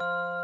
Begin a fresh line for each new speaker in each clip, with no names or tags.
you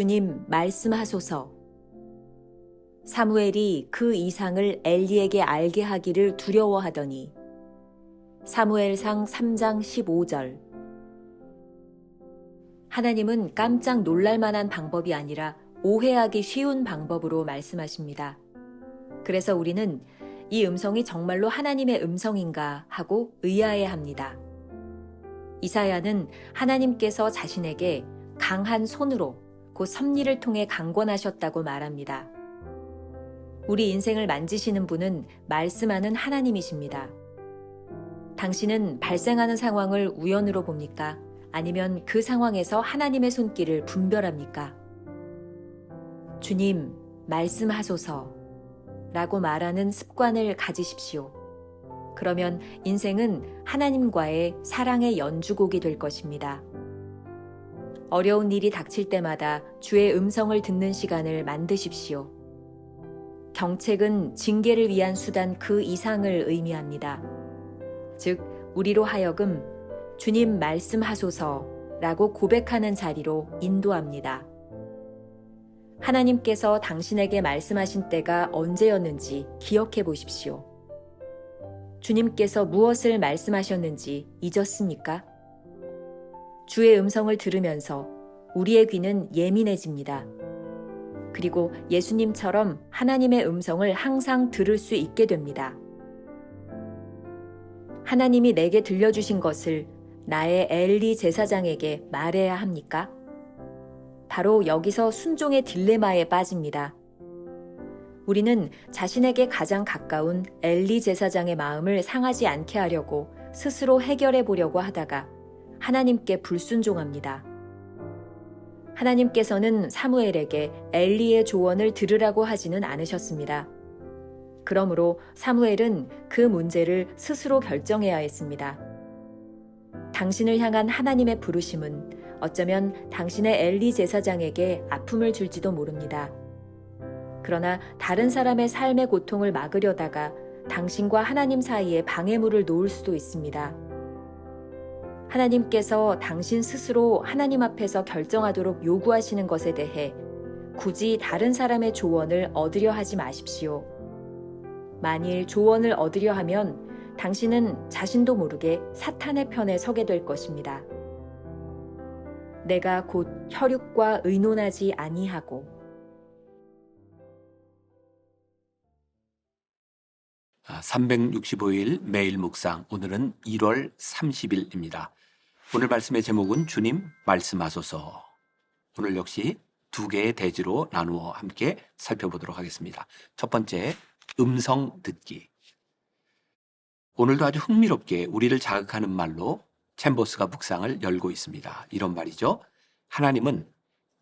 주님 말씀하소서. 사무엘이 그 이상을 엘리에게 알게 하기를 두려워하더니 사무엘상 3장 15절 하나님은 깜짝 놀랄 만한 방법이 아니라 오해하기 쉬운 방법으로 말씀하십니다. 그래서 우리는 이 음성이 정말로 하나님의 음성인가 하고 의아해 합니다. 이사야는 하나님께서 자신에게 강한 손으로 곧 섭리를 통해 강권하셨다고 말합니다. 우리 인생을 만지시는 분은 말씀하는 하나님이십니다. 당신은 발생하는 상황을 우연으로 봅니까? 아니면 그 상황에서 하나님의 손길을 분별합니까? 주님, 말씀하소서. 라고 말하는 습관을 가지십시오. 그러면 인생은 하나님과의 사랑의 연주곡이 될 것입니다. 어려운 일이 닥칠 때마다 주의 음성을 듣는 시간을 만드십시오. 경책은 징계를 위한 수단 그 이상을 의미합니다. 즉, 우리로 하여금 주님 말씀하소서 라고 고백하는 자리로 인도합니다. 하나님께서 당신에게 말씀하신 때가 언제였는지 기억해 보십시오. 주님께서 무엇을 말씀하셨는지 잊었습니까? 주의 음성을 들으면서 우리의 귀는 예민해집니다. 그리고 예수님처럼 하나님의 음성을 항상 들을 수 있게 됩니다. 하나님이 내게 들려주신 것을 나의 엘리 제사장에게 말해야 합니까? 바로 여기서 순종의 딜레마에 빠집니다. 우리는 자신에게 가장 가까운 엘리 제사장의 마음을 상하지 않게 하려고 스스로 해결해 보려고 하다가 하나님께 불순종합니다. 하나님께서는 사무엘에게 엘리의 조언을 들으라고 하지는 않으셨습니다. 그러므로 사무엘은 그 문제를 스스로 결정해야 했습니다. 당신을 향한 하나님의 부르심은 어쩌면 당신의 엘리 제사장에게 아픔을 줄지도 모릅니다. 그러나 다른 사람의 삶의 고통을 막으려다가 당신과 하나님 사이에 방해물을 놓을 수도 있습니다. 하나님께서 당신 스스로 하나님 앞에서 결정하도록 요구하시는 것에 대해 굳이 다른 사람의 조언을 얻으려 하지 마십시오. 만일 조언을 얻으려 하면 당신은 자신도 모르게 사탄의 편에 서게 될 것입니다. 내가 곧 혈육과 의논하지 아니하고
365일 아, 매일 묵상 오늘은 1월 30일입니다. 오늘 말씀의 제목은 주님 말씀하소서. 오늘 역시 두 개의 대지로 나누어 함께 살펴보도록 하겠습니다. 첫 번째 음성 듣기. 오늘도 아주 흥미롭게 우리를 자극하는 말로 챔버스가 묵상을 열고 있습니다. 이런 말이죠. 하나님은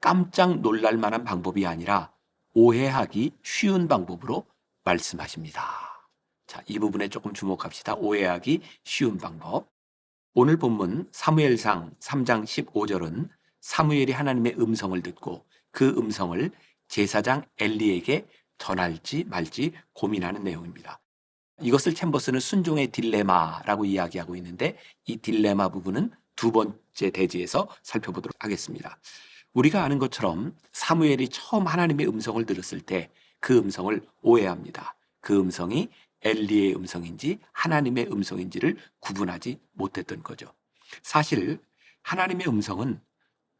깜짝 놀랄 만한 방법이 아니라 오해하기 쉬운 방법으로 말씀하십니다. 자, 이 부분에 조금 주목합시다. 오해하기 쉬운 방법. 오늘 본문 사무엘상 3장 15절은 사무엘이 하나님의 음성을 듣고 그 음성을 제사장 엘리에게 전할지 말지 고민하는 내용입니다. 이것을 챔버스는 순종의 딜레마라고 이야기하고 있는데 이 딜레마 부분은 두 번째 대지에서 살펴보도록 하겠습니다. 우리가 아는 것처럼 사무엘이 처음 하나님의 음성을 들었을 때 그 음성을 오해합니다. 그 음성이 엘리의 음성인지 하나님의 음성인지를 구분하지 못했던 거죠. 사실 하나님의 음성은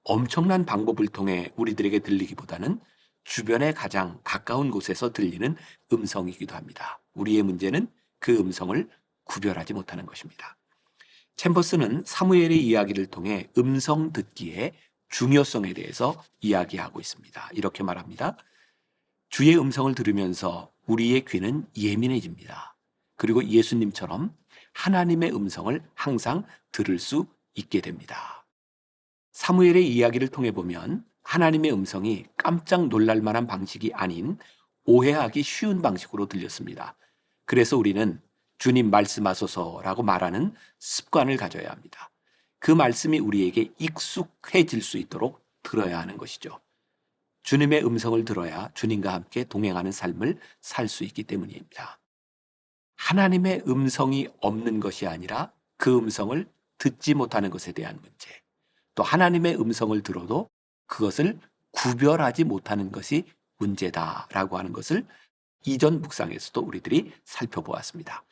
엄청난 방법을 통해 우리들에게 들리기보다는 주변에 가장 가까운 곳에서 들리는 음성이기도 합니다. 우리의 문제는 그 음성을 구별하지 못하는 것입니다. 챔버스는 사무엘의 이야기를 통해 음성 듣기의 중요성에 대해서 이야기하고 있습니다. 이렇게 말합니다. 주의 음성을 들으면서 우리의 귀는 예민해집니다. 그리고 예수님처럼 하나님의 음성을 항상 들을 수 있게 됩니다. 사무엘의 이야기를 통해 보면 하나님의 음성이 깜짝 놀랄 만한 방식이 아닌 오해하기 쉬운 방식으로 들렸습니다. 그래서 우리는 주님 말씀하소서라고 말하는 습관을 가져야 합니다. 그 말씀이 우리에게 익숙해질 수 있도록 들어야 하는 것이죠. 주님의 음성을 들어야 주님과 함께 동행하는 삶을 살 수 있기 때문입니다. 하나님의 음성이 없는 것이 아니라 그 음성을 듣지 못하는 것에 대한 문제, 또 하나님의 음성을 들어도 그것을 구별하지 못하는 것이 문제다라고 하는 것을 이전 묵상에서도 우리들이 살펴보았습니다.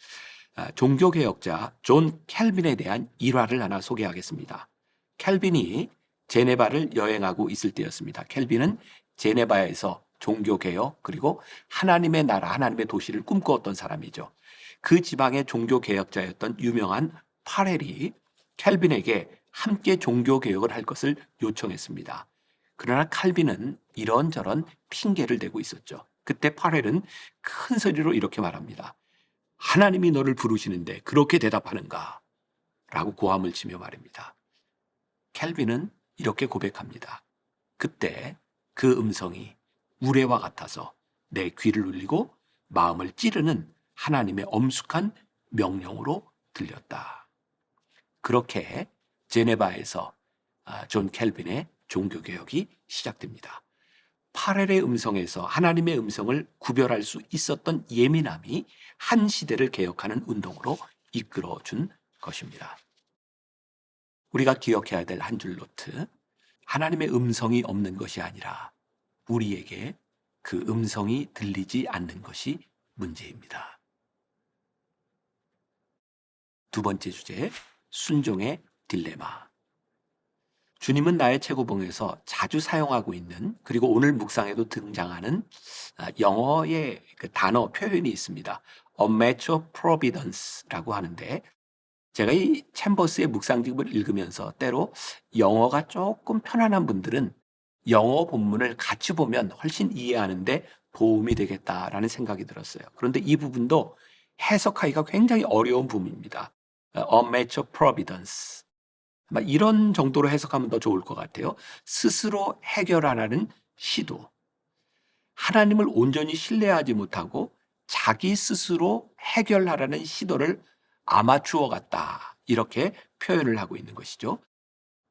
아, 종교개혁자 존 켈빈에 대한 일화를 하나 소개하겠습니다. 켈빈이 제네바를 여행하고 있을 때였습니다. 켈빈은 제네바에서 종교 개혁 그리고 하나님의 나라, 하나님의 도시를 꿈꾸었던 사람이죠. 그 지방의 종교 개혁자였던 유명한 파렐이 켈빈에게 함께 종교 개혁을 할 것을 요청했습니다. 그러나 칼빈은 이런저런 핑계를 대고 있었죠. 그때 파렐은 큰 소리로 이렇게 말합니다. 하나님이 너를 부르시는데 그렇게 대답하는가? 라고 고함을 치며 말입니다. 켈빈은 이렇게 고백합니다. 그때 그 음성이 우레와 같아서 내 귀를 울리고 마음을 찌르는 하나님의 엄숙한 명령으로 들렸다. 그렇게 제네바에서 아, 존 켈빈의 종교개혁이 시작됩니다. 파렐의 음성에서 하나님의 음성을 구별할 수 있었던 예민함이 한 시대를 개혁하는 운동으로 이끌어 준 것입니다. 우리가 기억해야 될 한 줄 노트. 하나님의 음성이 없는 것이 아니라 우리에게 그 음성이 들리지 않는 것이 문제입니다. 두 번째 주제, 순종의 딜레마. 주님은 나의 최고봉에서 자주 사용하고 있는 그리고 오늘 묵상에도 등장하는 아, 영어의 그 단어 표현이 있습니다. Mature providence라고 하는데 제가 이 챔버스의 묵상집을 읽으면서 때로 영어가 조금 편안한 분들은 영어 본문을 같이 보면 훨씬 이해하는데 도움이 되겠다라는 생각이 들었어요. 그런데 이 부분도 해석하기가 굉장히 어려운 부분입니다. A mature providence. 아마 이런 정도로 해석하면 더 좋을 것 같아요. 스스로 해결하라는 시도. 하나님을 온전히 신뢰하지 못하고 자기 스스로 해결하라는 시도를 아마추어 같다. 이렇게 표현을 하고 있는 것이죠.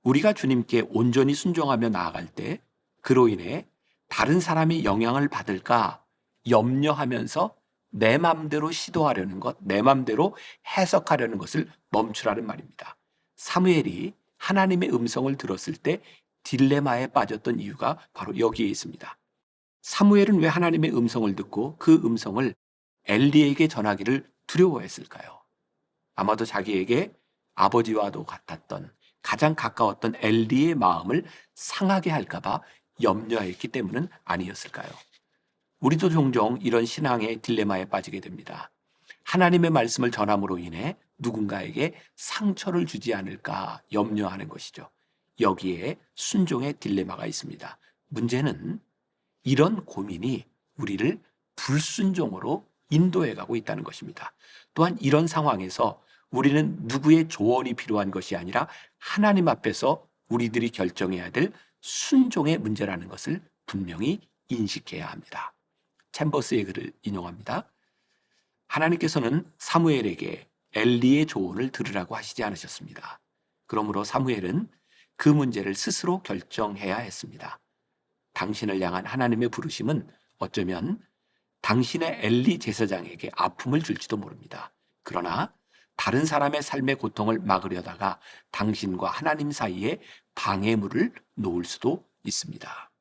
우리가 주님께 온전히 순종하며 나아갈 때 그로 인해 다른 사람이 영향을 받을까 염려하면서 내 맘대로 시도하려는 것, 내 맘대로 해석하려는 것을 멈추라는 말입니다. 사무엘이 하나님의 음성을 들었을 때 딜레마에 빠졌던 이유가 바로 여기에 있습니다. 사무엘은 왜 하나님의 음성을 듣고 그 음성을 엘리에게 전하기를 두려워했을까요? 아마도 자기에게 아버지와도 같았던 가장 가까웠던 엘리의 마음을 상하게 할까봐 염려했기 때문은 아니었을까요? 우리도 종종 이런 신앙의 딜레마에 빠지게 됩니다. 하나님의 말씀을 전함으로 인해 누군가에게 상처를 주지 않을까 염려하는 것이죠. 여기에 순종의 딜레마가 있습니다. 문제는 이런 고민이 우리를 불순종으로 인도해 가고 있다는 것입니다. 또한 이런 상황에서 우리는 누구의 조언이 필요한 것이 아니라 하나님 앞에서 우리들이 결정해야 될 순종의 문제라는 것을 분명히 인식해야 합니다. 챔버스의 글을 인용합니다. 하나님께서는 사무엘에게 엘리의 조언을 들으라고 하시지 않으셨습니다. 그러므로 사무엘은 그 문제를 스스로 결정해야 했습니다. 당신을 향한 하나님의 부르심은 어쩌면 당신의 엘리 제사장에게 아픔을 줄지도 모릅니다. 그러나 다른 사람의 삶의 고통을 막으려다가 당신과 하나님 사이에 방해물을 놓을 수도 있습니다.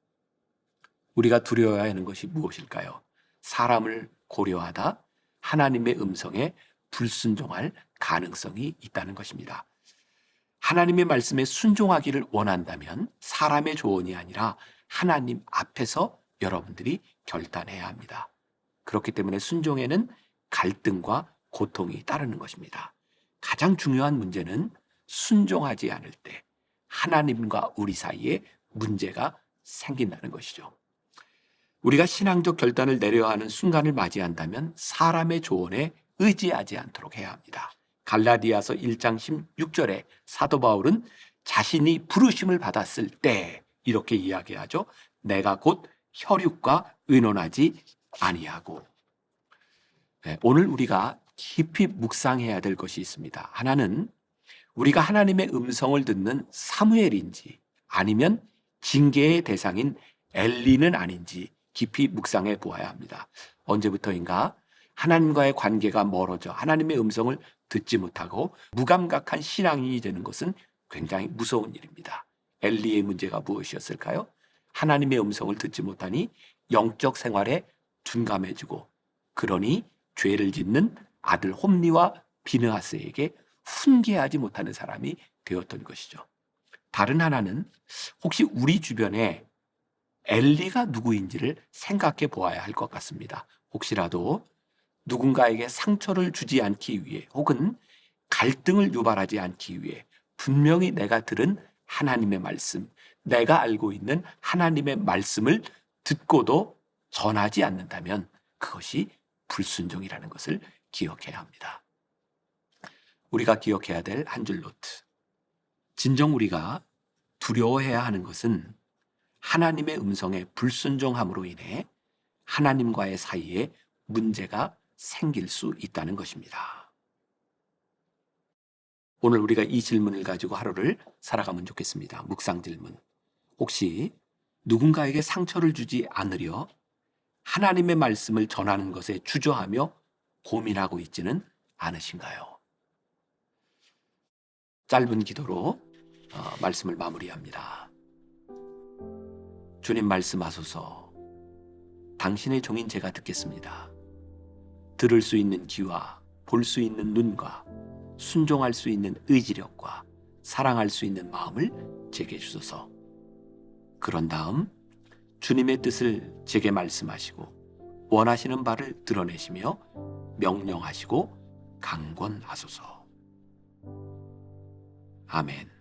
우리가 두려워해야 하는 것이 무엇일까요? 사람을 고려하다 하나님의 음성에 불순종할 가능성이 있다는 것입니다. 하나님의 말씀에 순종하기를 원한다면 사람의 조언이 아니라 하나님 앞에서 여러분들이 결단해야 합니다. 그렇기 때문에 순종에는 갈등과 고통이 따르는 것입니다. 가장 중요한 문제는 순종하지 않을 때 하나님과 우리 사이에 문제가 생긴다는 것이죠. 우리가 신앙적 결단을 내려야 하는 순간을 맞이한다면 사람의 조언에 의지하지 않도록 해야 합니다. 갈라디아서 1장 16절에 사도 바울은 자신이 부르심을 받았을 때 이렇게 이야기하죠. 내가 곧 혈육과 의논하지 아니하고. 네, 오늘 우리가 깊이 묵상해야 될 것이 있습니다. 하나는 우리가 하나님의 음성을 듣는 사무엘인지 아니면 징계의 대상인 엘리는 아닌지 깊이 묵상해 보아야 합니다. 언제부터인가 하나님과의 관계가 멀어져 하나님의 음성을 듣지 못하고 무감각한 신앙인이 되는 것은 굉장히 무서운 일입니다. 엘리의 문제가 무엇이었을까요? 하나님의 음성을 듣지 못하니 영적 생활에 둔감해지고 그러니 죄를 짓는 아들 홈리와 비느하스에게 훈계하지 못하는 사람이 되었던 것이죠. 다른 하나는 혹시 우리 주변에 엘리가 누구인지를 생각해 보아야 할 것 같습니다. 혹시라도 누군가에게 상처를 주지 않기 위해 혹은 갈등을 유발하지 않기 위해 분명히 내가 들은 하나님의 말씀, 내가 알고 있는 하나님의 말씀을 듣고도 전하지 않는다면 그것이 불순종이라는 것을 기억해야 합니다. 우리가 기억해야 될 한 줄 노트. 진정 우리가 두려워해야 하는 것은 하나님의 음성에 불순종함으로 인해 하나님과의 사이에 문제가 생길 수 있다는 것입니다. 오늘 우리가 이 질문을 가지고 하루를 살아가면 좋겠습니다. 묵상 질문. 혹시 누군가에게 상처를 주지 않으려 하나님의 말씀을 전하는 것에 주저하며 고민하고 있지는 않으신가요? 짧은 기도로 어, 말씀을 마무리합니다. 주님 말씀하소서 당신의 종인 제가 듣겠습니다. 들을 수 있는 귀와 볼 수 있는 눈과 순종할 수 있는 의지력과 사랑할 수 있는 마음을 제게 주소서. 그런 다음 주님의 뜻을 제게 말씀하시고 원하시는 바를 드러내시며 명령하시고 강권하소서. 아멘.